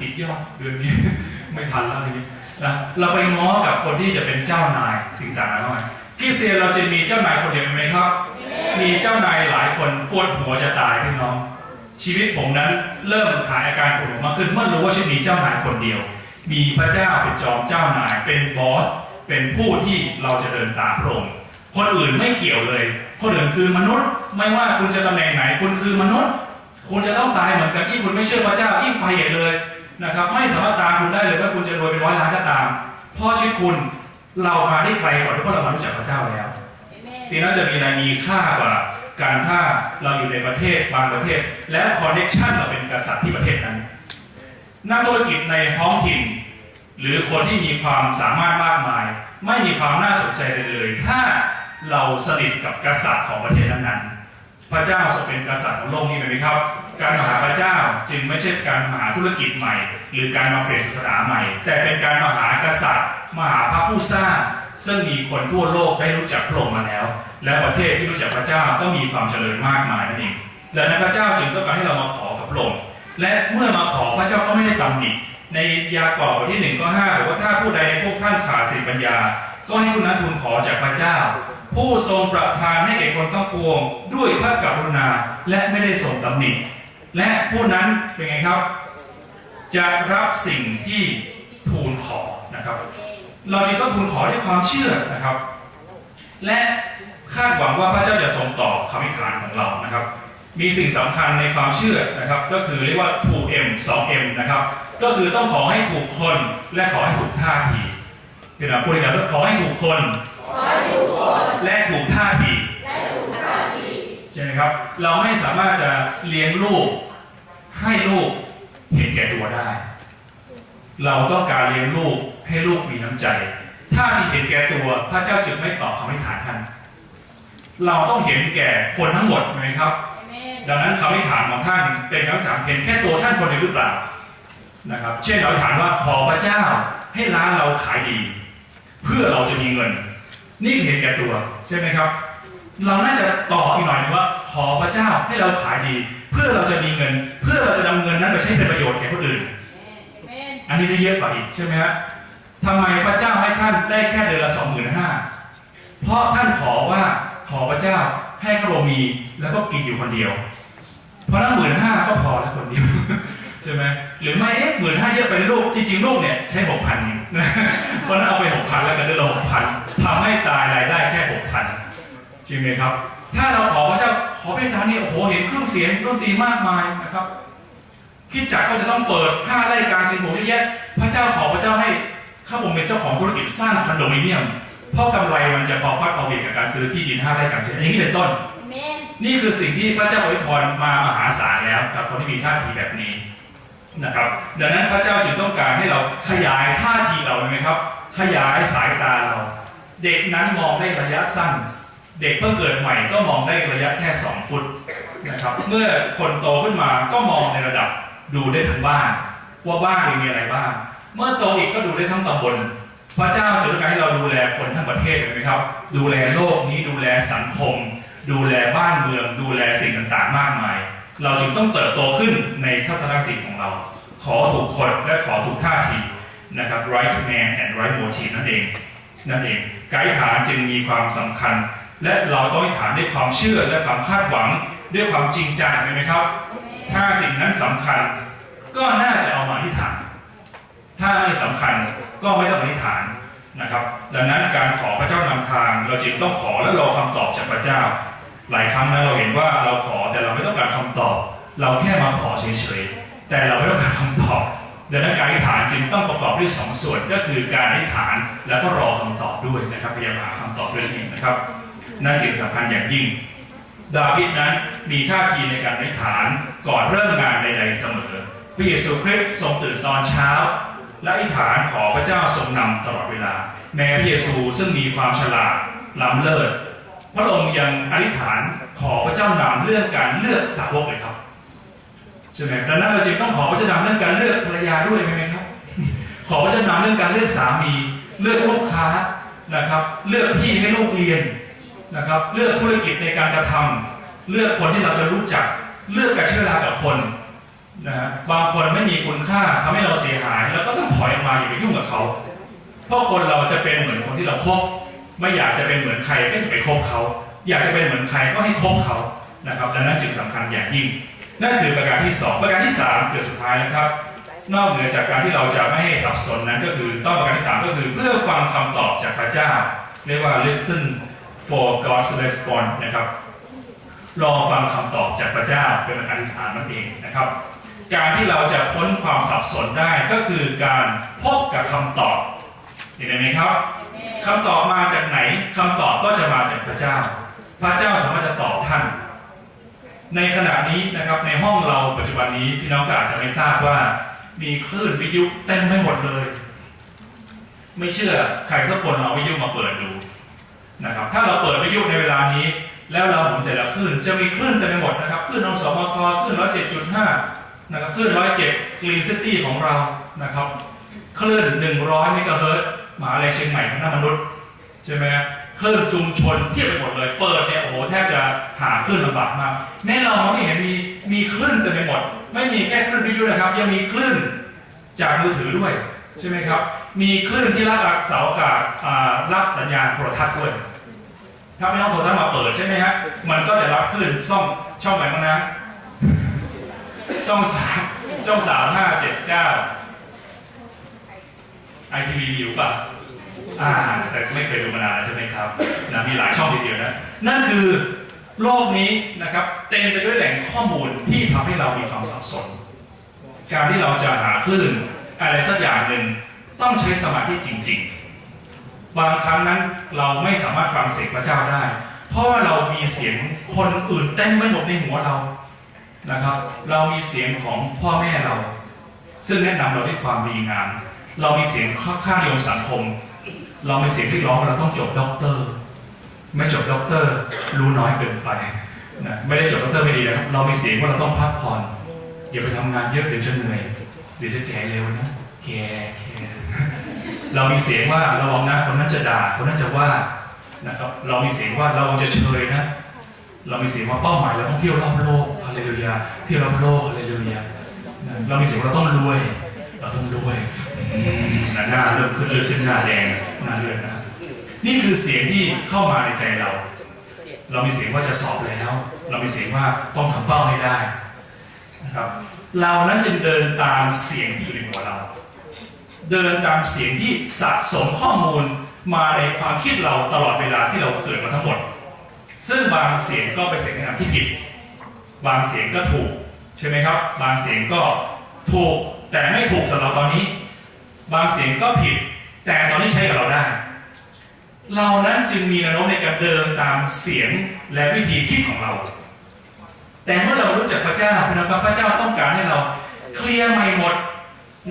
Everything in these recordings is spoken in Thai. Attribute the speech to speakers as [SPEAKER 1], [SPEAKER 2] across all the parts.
[SPEAKER 1] ติดยอดเดือนนี้ ไม่ทันแล้วทีนี้นะเราไปง้อกับคนที่จะเป็นเจ้านายสิ่งต่างๆนานาคริสเตียนเราจะมีเจ้านายคนเดียวไหมครับ มีเจ้านายหลายคนปวดหัวจะตายพี่น้อง ชีวิตผมนั้นเริ่มหายอาการปวดหัวมากขึ้นเมื่อรู้ว่าชีวิตมีเจ้านายคนเดียว มีพระเจ้าเป็นจอมเจ้านายเป็นบอส เป็นผู้ที่เราจะเดินตามพระองค์คนอื่นไม่เกี่ยวเลย คนอื่นคือมนุษย์ ไม่ว่าคุณจะตำแหน่งไหนคุณคือมนุษย์ คุณจะต้องตายเหมือนกันที่คุณไม่เชื่อพระเจ้ายิ่งไปใหญ่เลย นะครับไม่สามารถตามคุณได้เลยว่าคุณจะรวยเป็นร้อยล้านก็ตามเพราะชีวิตคุณเรามาได้ไกลกว่าที่เพราะเรามารู้จักพระเจ้าแล้วปีนั้นจะมีอะไรมีค่ากว่าการถ้าเราอยู่ในประเทศบางประเทศ และคอนเนคชันเราเป็นกษัตริย์ที่ประเทศนั้นนักธุรกิจในท้องถิ่น หรือคนที่มีความสามารถมากมาย ไม่มีความน่าสนใจเลยเลย ถ้าเราสนิทกับกษัตริย์ของประเทศนั้นๆพระเจ้าทรงเป็นกษัตริย์ของโลกนี้ไหมครับ การมาหาพระเจ้าจึงไม่ใช่การมาหาธุรกิจใหม่ หรือการมาเปลี่ยนศาสนาใหม่ แต่เป็นการมาหากษัตริย์มาหาพระผู้สร้าง ซึ่งมีคนทั่วโลกได้รู้จักพระองค์มาแล้ว และประเทศที่รู้จักพระเจ้าต้องมีความเจริญมากมายนั่นเองดังนั้นพระเจ้าจึงต้องการให้เรามาขอกับพระองค์และเมื่อมาขอพระเจ้าก็ไม่ได้ตำหนิในยากอบทที่หนึ่งก็ห้าบอกว่าถ้าผู้ใดในพวกท่านขาดสติปัญญา ก็ให้ผู้นั้นทูลขอจากพระเจ้า ผู้ทรงประทานให้แก่คนต้องปวง ด้วยพระกรุณาและไม่ได้ทรงตำหนิ และผู้นั้นเป็นไงครับ จะรับสิ่งที่ทูลขอนะครับ เราจึงต้องทูลขอด้วยความเชื่อนะครับ และคาดหวังว่าพระเจ้าจะทรงตอบคำอธิษฐานของเรานะครับ มีสิ่งสำคัญในความเชื่อนะครับ ก็คือเรียกว่า 2M 2M นะครับ ก็คือต้องขอให้ถูกคนและขอให้ถูกท่าทีเดี๋ยวเราพูดกันขอให้ถูกคน และถูกท่าทีใช่ไหม ครับ เราไม่สามารถจะเลี้ยงลูก ให้ลูกเห็นแก่ตัวได้ เราต้องการเลี้ยงลูกให้ลูกมีน้ำใจ ถ้ามีเห็นแก่ตัวพระเจ้าจึงไม่ตอบคำอธิษฐานท่านเราต้องเห็นแก่คนทั้งหมดไหมครับ ดังนั้นคำอธิษฐานของท่านเป็นคำอธิษฐานเห็นแค่ตัวท่านคนเดียวหรือเปล่านะครับ เช่นเราอธิษฐานว่าขอพระเจ้าให้ร้านเราขายดี เพื่อเราจะมีเงิน นี่คือเห็นแก่ตัวใช่ไหมครับ เราน่าจะต่ ขอพระเจ้าให้เราขายดี เพื่อเราจะมีเงิน เพื่อเราจะนำเงินนั้นไปใช้เป็นประโยชน์แก่คนอื่น อันนี้ได้เยอะกว่าอีกใช่ไหมฮะทำไมพระเจ้าให้ท่านได้แค่เดือนละสองหมื่นห้าเพราะท่านขอว่าขอพระเจ้าให้พระองค์มีแล้วก็กินอยู่คนเดียว เพราะนั้นหมื่นห้าก็พอแล้วคนเดียวใช่ไหมหรือไม่เอ๊ะหมื่นห้าเยอะไปลูกจริงๆลูกเนี่ยใช้หกพันเพราะนั้นเอาไปหกพันแล้วกันเดือนละหกพันทำให้ตายรายได้แค่หกพันจริงไหมครับ ถ้าเราขอพระเจ้า ขอเป็นทานนี่โอ้โหเห็นเครื่องเสียงดนตรีมากมายนะครับคิดจักรก็จะต้องเปิดห้าไร่กลางเชียงโหเยอะแยะพระเจ้าขอพระเจ้าให้ข้าผมเป็นเจ้าของธุรกิจสร้างคอนโดมิเนียมเพราะกำไรมันจะพอฟัดพอเบียดกับการซื้อที่ดินห้าไร่กลางเชียงอย่างนี้เป็นต้น นี่คือสิ่งที่พระเจ้าอวยพรมามหาศาลแล้วกับคนที่มีท่าทีแบบนี้นะครับ ดังนั้นพระเจ้าจึงต้องการให้เราขยายท่าทีเราไหมครับ ขยายสายตาเรา เด็กนั้นมองได้ระยะสั้น เด็กเพิ่งเกิดใหม่ก็มองได้ระยะแค่ 2 ฟุตนะครับ เมื่อคนโตขึ้นมาก็มองในระดับดูได้ทั้งบ้าน ว่าบ้านมีอะไรบ้าง เมื่อโตอีกก็ดูได้ทั้งตำบล พระเจ้าจะต้องการให้เราดูแลคนทั้งประเทศเลยไหมครับ ดูแลโลกนี้ดูแลสังคม ดูแลบ้านเมือง ดูแลสิ่งต่างๆ มากมาย เราจึงต้องเติบโตขึ้นในทัศนคติของเรา ขอถูกคนและขอถูกท่าทีนะครับ right man and right motive นั่นเองนั่นเองไกด์ฐานจึงมีความสำคัญ และเราต้องฐานด้วยความเชื่อและความคาดหวังด้วยความจริงใจังไหมครับ ถ้าสิ่งนั้นสำคัญ ก็น่าจะเอามาอธิษฐาน ถ้าไม่สำคัญก็ไม่ต้องอธิษฐานนะครับ ดังนั้นการขอพระเจ้านำทาง เราจึงต้องขอและรอคำตอบจากพระเจ้า หลายครั้งนะเราเห็นว่าเราขอแต่เราไม่ต้องการคำตอบ เราแค่มาขอเฉยๆแต่เราไม่ต้องการคำตอบดังนั้นการอธิษฐานจึงต้องประกอบด้วยสองส่วนก็คือการอธิษฐานแล้วก็รอคำตอบด้วยนะครับพยายามหาคำตอบด้วยเองนะครับ นั่นจึงสำคัญอย่างยิ่ง ดาวิดนั้นมีท่าทีในการอธิษฐานก่อนเริ่มงานใดๆเสมอ พระเยซูคริสต์ทรงตื่นตอนเช้า และอธิษฐานขอพระเจ้าทรงนำตลอดเวลา แม้พระเยซูซึ่งมีความฉลาดล้ำเลิศพระองค์ยังอธิษฐานขอพระเจ้านำเรื่องการเลือกสาวกเลยครับใช่ไหมดังนั้นเราจึงต้องขอพระเจ้านำเรื่องการเลือกภรรยาด้วยไหมครับ ขอพระเจ้านำเรื่องการเลือกสามี เลือกลูกค้านะครับ เลือกที่ให้ลูกเรียน นะครับเลือกธุรกิจในการกระทำเลือกคนที่เราจะรู้จัก เลือกการใช้เวลากับคนนะฮะบางคนไม่มีคุณค่าทำให้เราเสียหาย แล้วก็ต้องถอยออกมาอย่าไปยุ่งกับเขา เพราะคนเราจะเป็นเหมือนคนที่เราคบไม่อยากจะเป็นเหมือนใครก็อย่าไปคบเขา อยากจะเป็นเหมือนใครก็ให้คบเขานะครับดังนั้นจึงสำคัญอย่างยิ่ง นั่นคือประการที่สองประการที่สามคือสุดท้ายนะครับ นอกเหนือจากการที่เราจะไม่ให้สับสนนั้นก็คือต้องประการที่สามก็คือเพื่อฟังคำตอบจากพระเจ้าเรียกว่า listen for God's response นะครับรอฟังคำตอบจากพระเจ้าเป็นประการที่สามนั่นเองนะครับ การที่เราจะพ้นความสับสนได้ก็คือการพบกับคำตอบเห็นไหมครับคำตอบมาจากไหนคำตอบก็จะมาจากพระเจ้า พระเจ้าสามารถจะตอบท่าน ในขณะนี้นะครับในห้องเราปัจจุบันนี้พี่น้องก็อาจจะไม่ทราบว่า มีคลื่นวิทยุเต็มไม่หมดเลย ไม่เชื่อใครสักคนเอาวิทยุมาเปิดดู นะครับถ้าเราเปิดวิทยุในเวลานี้ แล้วเราหมุนแต่ละคลื่นจะมีคลื่นเต็มไปหมดนะครับคลื่นอสมทคลื่นร้อยเจ็ดจุดห้านะครับคลื่นร้อยเจ็ดกรีนซิตี้ของเรานะครับคลื่นหนึ่งร้อยเมกะเฮิรตมหาลัยเชียงใหม่คณะมนุษย์ใช่ไหมครับคลื่นชุมชนเพียบไปหมดเลยเปิดเนี่ยโอ้โหแทบจะหาคลื่นลำบากมากแม่เราไม่เห็นมีมีคลื่นเต็มไปหมด ไม่มีแค่คลื่นวิทยุนะครับ ยังมีคลื่นจากมือถือด้วยใช่ไหมครับมีคลื่นที่รับเสาอากาศรับสัญญาณโทรทัศน์ด้วย ถ้าไม่ต้องโทรทัศน์มาเปิดใช่ไหมฮะมันก็จะรับคลื่นช่องช่องไหนบ้างนะช่องสามช่องสามห้าเจ็ดเก้าไอทีวีอยู่ป่ะอ่าแต่ไม่เคยดูมานานใช่ไหมครับนะมีหลายช่องทีเดียวนะนั่นคือโลกนี้นะครับเต็มไปด้วยแหล่งข้อมูลที่ทำให้เรามีความสับสน การที่เราจะหาคลื่นอะไรสักอย่างหนึ่งต้องใช้สมาธิจริง ๆ บางครั้งนั้นเราไม่สามารถฟังเสียงพระเจ้าได้ เพราะว่าเรามีเสียงคนอื่นเต็มไม่หมดในหัวเรานะครับ เรามีเสียงของพ่อแม่เรา ซึ่งแนะนำเราด้วยความดีงามเรามีเสียงค่านิยมสังคม เรามีเสียงที่ร้องเราต้องจบด็อกเตอร์ ไม่จบด็อกเตอร์รู้น้อยเกินไปนะไม่ได้จบด็อกเตอร์ไม่ดีนะครับเรามีเสียงว่าเราต้องพักผ่อนอย่าไปทำงานเยอะเดี๋ยวจะเหนื่อยเดี๋ยวจะแก่เร็วนะแก่แก่ เรามีเสียงว่าระวังนะคนนั้นจะด่าคนนั้นจะว่านะครับเรามีเสียงว่าระวังจะเชยนะเรามีเสียงว่าเป้าหมายเราต้องเที่ยวรอบโลกฮาเลลูยาเที่ยวรอบโลกฮาเลลูยาเรามีเสียงว่าเราต้องรวย เราต้องรวยหน้าเริ่มขึ้นเลือดขึ้นหน้าแดงหน้าเลือดนะนี่คือเสียงที่เข้ามาในใจเรา เรามีเสียงว่าจะสอบแล้ว เรามีเสียงว่าต้องทำเป้าให้ได้นะครับเรานั้นจึงเดินตามเสียงที่อยู่ในหัวเรา เดินตามเสียงที่สะสมข้อมูลมาในความคิดเราตลอดเวลาที่เราเกิดมาทั้งหมด ซึ่งบางเสียงก็เป็นเสียงแนะนำที่ผิด บางเสียงก็ถูกใช่ไหมครับ บางเสียงก็ถูกแต่ไม่ถูกสำหรับตอนนี้ บางเสียงก็ผิด แต่ตอนนี้ใช้กับเราได้ เรานั้นจึงมีแนวโน้มในการเดินตามเสียงและวิธีคิดของเรา แต่เมื่อเรารู้จักพระเจ้าพี่น้องพระเจ้าต้องการให้เราเคลียร์ใหม่หมด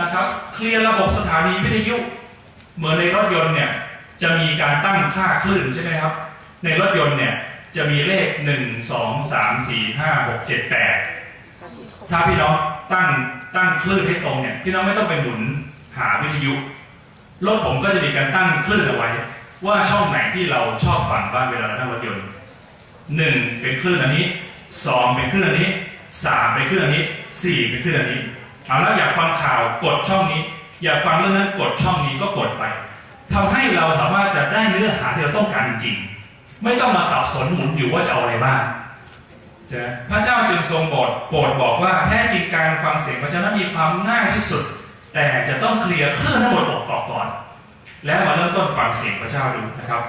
[SPEAKER 1] นะครับเคลียร์ระบบสถานีวิทยุ เหมือนในรถยนต์เนี่ยจะมีการตั้งค่าคลื่นใช่ไหมครับ ในรถยนต์เนี่ยจะมีเลข 1 2 3 4 5 6 7 8 ถ้าพี่น้องตั้งตั้งคลื่นให้ตรงเนี่ยพี่น้องไม่ต้องไปหมุนหาวิทยุรถผมก็จะมีการตั้งคลื่นเอาไว้ ว่าช่องไหนที่เราชอบฟังบ้างเวลาเรานั่งรถยนต์หนึ่งเป็นคลื่นอันนี้สองเป็นคลื่นอันนี้สามเป็นคลื่นอันนี้สี่เป็นคลื่นอันนี้ เอาแล้วอยากฟังข่าวกดช่องนี้ อยากฟังเรื่องนั้นกดช่องนี้ก็กดไปทำให้เราสามารถจะได้เนื้อหาที่เราต้องการจริง ไม่ต้องมาสับสนหมุนอยู่ว่าจะเอาอะไรบ้างใช่ไหมพระเจ้าจึงทรงโปรดโปรดบอกว่าแท้จริงการฟังเสียงพระเจ้านั้นมีความง่ายที่สุด แต่จะต้องเคลียร์คลื่นทั้งหมดออกก่อน แล้วมาเริ่มต้นฟังเสียงพระเจ้าดูนะครับ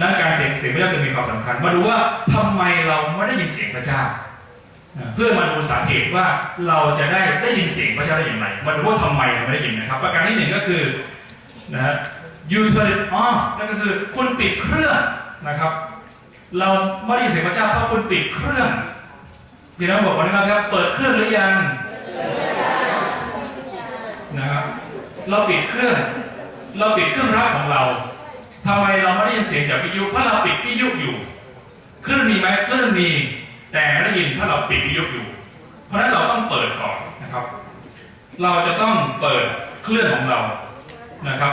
[SPEAKER 1] นั่นการเสียงเสียงพระเจ้าจะมีความสำคัญ มาดูว่าทำไมเราไม่ได้ยินเสียงพระเจ้า เพื่อมาดูสาเหตุว่าเราจะได้ได้ยินเสียงพระเจ้าได้อย่างไรมาดูว่าทำไมเราไม่ได้ยินนะครับ ประการที่หนึ่งก็คือนะฮะ you turn it off นั่นก็คือคุณปิดเครื่องนะครับ เราไม่ได้ยินเสียงพระเจ้าเพราะคุณปิดเครื่องพี่น้องบอกคนนี้ครับเปิดเครื่องหรือยังนะครับเราปิดเครื่อง เราปิดเครื่องรับของเราทำไมเราไม่ได้ยินเสียงจากวิทยุเพราะเราปิดวิทยุอยู่คลื่นมีไหมคลื่นมี แต่ไม่ได้ยินเพราเราปิดวิทยุอยู่ เพราะฉะนั้นเราต้องเปิดก่อนนะครับ เราจะต้องเปิดเครื่องของเรานะครับ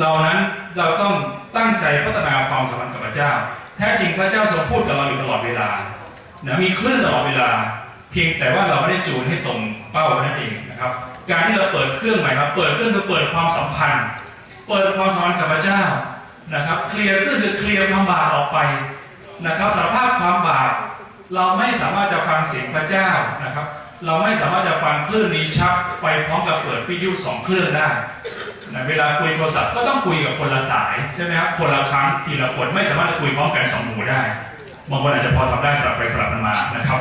[SPEAKER 1] เรานั้นเราต้องตั้งใจพัฒนาความสัมพันธ์กับพระเจ้าแทท้จริงพระเจ้าทรงพูดกับเราอยู่ตลอดเวลานะมีคลื่นตลอดเวลา เพียงแต่ว่าเราไม่ได้จูนให้ตรงเป้าเท่านั้นเองนะครับ การที่เราเปิดเครื่องใหม่ครับเปิดเครื่องคือเปิดความสัมพันธ์ เปิดความสัมพันธ์กับพระเจ้านะครับ เคลียร์เครื่องคือเคลียร์ความบาปออกไปนะครับสารภาพความบาป เราไม่สามารถจะฟังเสียงพระเจ้านะครับ เราไม่สามารถจะฟังคลื่นนี้ชัดไปพร้อมกับเปิดวิทยุสองครื่องได้นะเวลาคุยโทรศัพท์ก็ต้องคุยกับคนละสายใช่ไหมครับคนละครั้งทีละคนไม่สามารถจะคุยพร้อมกันสองหมู่ได้บางคนอาจจะพอทำได้สลับไปสลับกันมานะครับ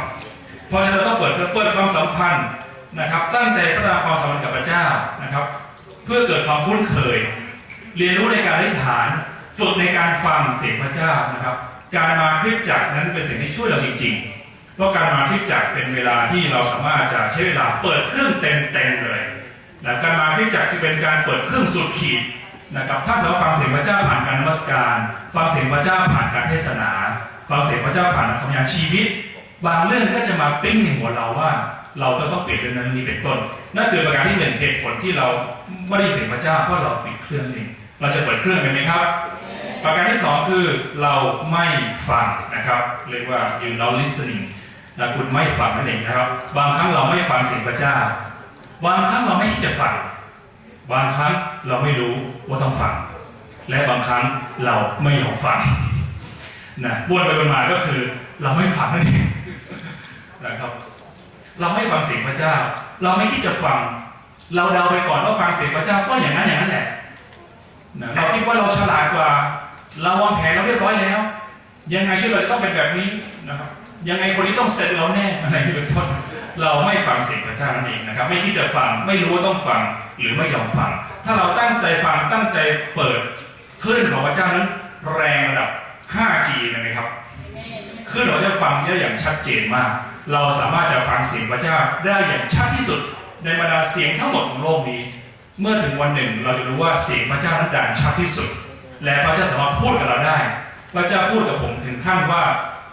[SPEAKER 1] เพราะฉะนั้นเราต้องเปิดเปิดความสัมพันธ์นะครับ ตั้งใจพัฒนาความสัมพันธ์กับพระเจ้านะครับ เพื่อเกิดความคุ้นเคย เรียนรู้ในการอธิษฐาน ฝึกในการฟังเสียงพระเจ้านะครับ การมาคริสจักรนั้นเป็นสิ่งที่ช่วยเราจริงๆ เพราะการมาคริสจักรเป็นเวลาที่เราสามารถจะใช้เวลาเปิดเครื่องเต็มๆเลยนะการมาคริสจักรจะเป็นการเปิดเครื่องสุดขีดนะครับถ้าสามารถฟังเสียงพระเจ้าผ่านการนมัสการ ฟังเสียงพระเจ้าผ่านการเทศนาฟังเสียงพระเจ้าผ่านคำยานชีวิต บางเรื่องก็จะมาปิ้งในหัวเราว่า เราจะต้องเปลี่ยนเรื่องนั้นนี้เป็นต้นนั่นคือประการที่หนึ่งเหตุผลที่เราไม่ได้เสียงพระเจ้าเพราะเราปิดเครื่องเองเราจะเปิดเครื่องกันไหมครับ ประการที่สองคือเราไม่ฟังนะครับ เรียกว่า you not listening นะคุณไม่ฟังนั่นเองนะครับ บางครั้งเราไม่ฟังเสียงพระเจ้า บางครั้งเราไม่คิดจะฟัง บางครั้งเราไม่รู้ว่าต้องฟัง และบางครั้งเราไม่ยอมฟังนะวนไปวนมาก็คือเราไม่ฟังนั่นเองนะครับ เราไม่ฟังเสียงพระเจ้า เราไม่คิดจะฟัง เราเดาไปก่อนว่าฟังเสียงพระเจ้าก็อย่างนั้นอย่างนั้นแหละนะเราคิดว่าเราฉลาดกว่า เราวางแผนเราเรียบร้อยแล้ว ยังไงชีวิตเราจะต้องเป็นแบบนี้นะครับยังไงคนนี้ต้องเสร็จเราแน่อะไรที่เป็นต้นเราไม่ฟังเสียงพระเจ้านั่นเองนะครับ ไม่คิดจะฟังไม่รู้ว่าต้องฟังหรือไม่ยอมฟัง ถ้าเราตั้งใจฟังตั้งใจเปิดคลื่นของพระเจ้านั้นแรงระดับ 5G นะครับคลื่นของพระเจ้าฟังได้อย่างชัดเจนมาก เราสามารถจะฟังเสียงพระเจ้าได้อย่างชัดที่สุด ในบรรดาเสียงทั้งหมดของโลกนี้ เมื่อถึงวันหนึ่งเราจะรู้ว่าเสียงพระเจ้านั้นดังชัดที่สุด และพระเจ้าสามารถพูดกับเราได้ พระเจ้าพูดกับผมถึงขั้นว่า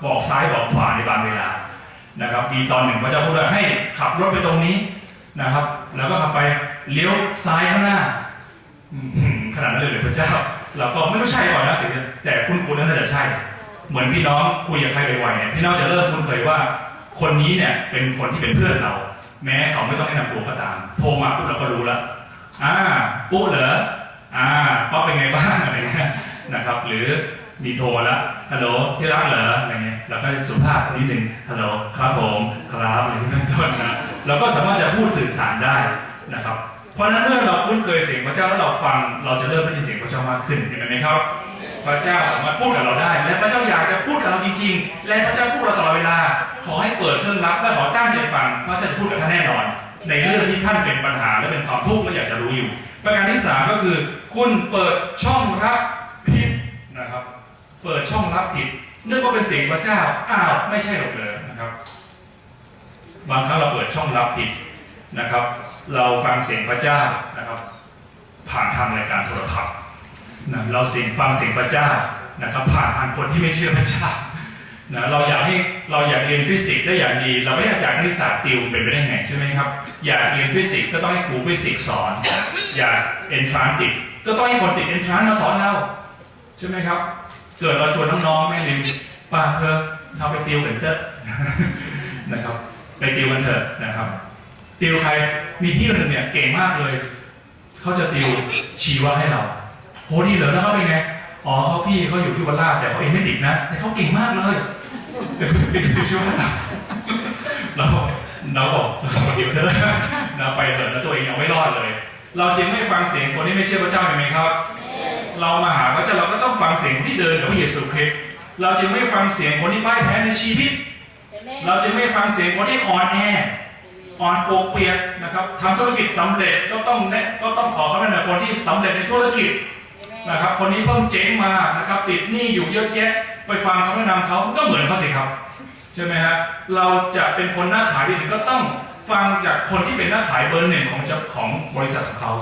[SPEAKER 1] บอกซ้ายบอกขวาในบางเวลานะครับมีตอนหนึ่งพระเจ้าพูดว่าให้ขับรถไปตรงนี้นะครับ แล้วก็ขับไปเลี้ยวซ้ายข้างหน้าขนาดนั้นเลยหรือพระเจ้า เราก็ไม่รู้ใช่ก่อนนะสิ่งแต่คุณคุณน่าจะใช่ เหมือนพี่น้องคุยกับใครบ่อยๆเนี่ยพี่น้องจะเริ่มคุ้นเคยว่า คนนี้เนี่ยเป็นคนที่เป็นเพื่อนเรา แม้เขาไม่ต้องแนะนำตัวก็ตามโทรมาปุ๊บเราก็รู้ล้วอ่าปุ๊เหรอ อ่าป๊อเป็นไงบ้างอะไรเงี้ยนะครับ หรือมีโทรแล้วฮัลโหลที่รักเหรออะไรเงี้ยเราก็สุภาพนิดหนึ่งฮัลโหลครับผมครับอะไรที่นั่นต้นนะเราก็สามารถจะพูดสื่อสารได้นะครับ เพราะฉะนั้นเมื่อเราคุ้นเคยเสียงพระเจ้าแล้วเราฟังเราจะเริ่มได้ยินเสียงพระเจ้ามากขึ้นเห็นไหมครับ พระเจ้าสามารถพูดกับเราได้ และพระเจ้าอยากจะพูดกับเราจริง ๆ และพระเจ้าพูดเราตลอดเวลา ขอให้เปิดเครื่องรับและขอตั้งใจฟังพระเจ้าจะพูดกับท่านแน่นอน ในเรื่องที่ท่านเป็นปัญหาและเป็นความทุกข์และอยากจะรู้อยู่ ประการที่สามก็คือ คุณเปิดช่องรับผิดนะครับ เปิดช่องรับผิดนึกว่าเป็นเสียงพระเจ้าอ้าวไม่ใช่หรอกเลยนะครับ บางครั้งเราเปิดช่องรับผิดนะครับ เราฟังเสียงพระเจ้านะครับ ผ่านทางรายการโทรทัศน์นะเราเสียงฟังเสียงพระเจ้านะครับ ผ่านทางคนที่ไม่เชื่อพระเจ้า นะเราอยากให้เราอยากเรียนฟิสิกส์ได้อย่างดี เราไม่อยากจากนักศึกษาสตร์ติวเป็นไปได้ไงใช่ไหมครับ อยากเรียนฟิสิกส์ก็ต้องให้ครูฟิสิกส์สอน อยากเอนทรานติดก็ต้องให้คนติดเอนทรานมาสอนเราใช่ไหมครับ เกิดเราชวนน้องๆแม่ลิมป้าเธอเราไปติวกันเถอะนะครับ ไปติวกันเถอะนะครับติวใครมีพี่หนึ่งเนี่ยเก่งมากเลยเขาจะติวชีวะให้เราโหดีเหรอแล้วเขาเป็นไงอ๋อเขาพี่เขาอยู่ที่วัดลาดแต่เขาเองไม่ติดนะ แต่เขาเก่งมากเลย เดี๋ยวติวชีวะให้เราเราเราบอกเดี๋ยวเธอะเราไปเถอะแล้วตัวเองเอาไม่รอดเลย เราจึงไม่ฟังเสียงคนที่ไม่เชื่อพระเจ้าเห็นไหมครับ เรามาหาพระเจ้าเราก็ต้องฟังเสียงที่เดินกับพระเยซูคริสต์เราจึงไม่ฟังเสียงคนที่พ่ายแพ้ในชีวิต เราจึงไม่ฟังเสียงคนที่อ่อนแออ่อนโปกเปียกนะครับทำธุรกิจสำเร็จก็ต้องแนะก็ต้องขอคำแนะนำคนที่สำเร็จในธุรกิจนะครับ คนนี้เพิ่งเจ๊งมานะครับติดหนี้อยู่เยอะแยะ ไปฟังคำแนะนำเขาก็เหมือนเขาสิครับ ใช่ไหมฮะเราจะเป็นคนหน้าขายดีก็ต้องฟังจากคนที่เป็นหน้าขายเบอร์หนึ่งของเจ้าของบริษัทของเขา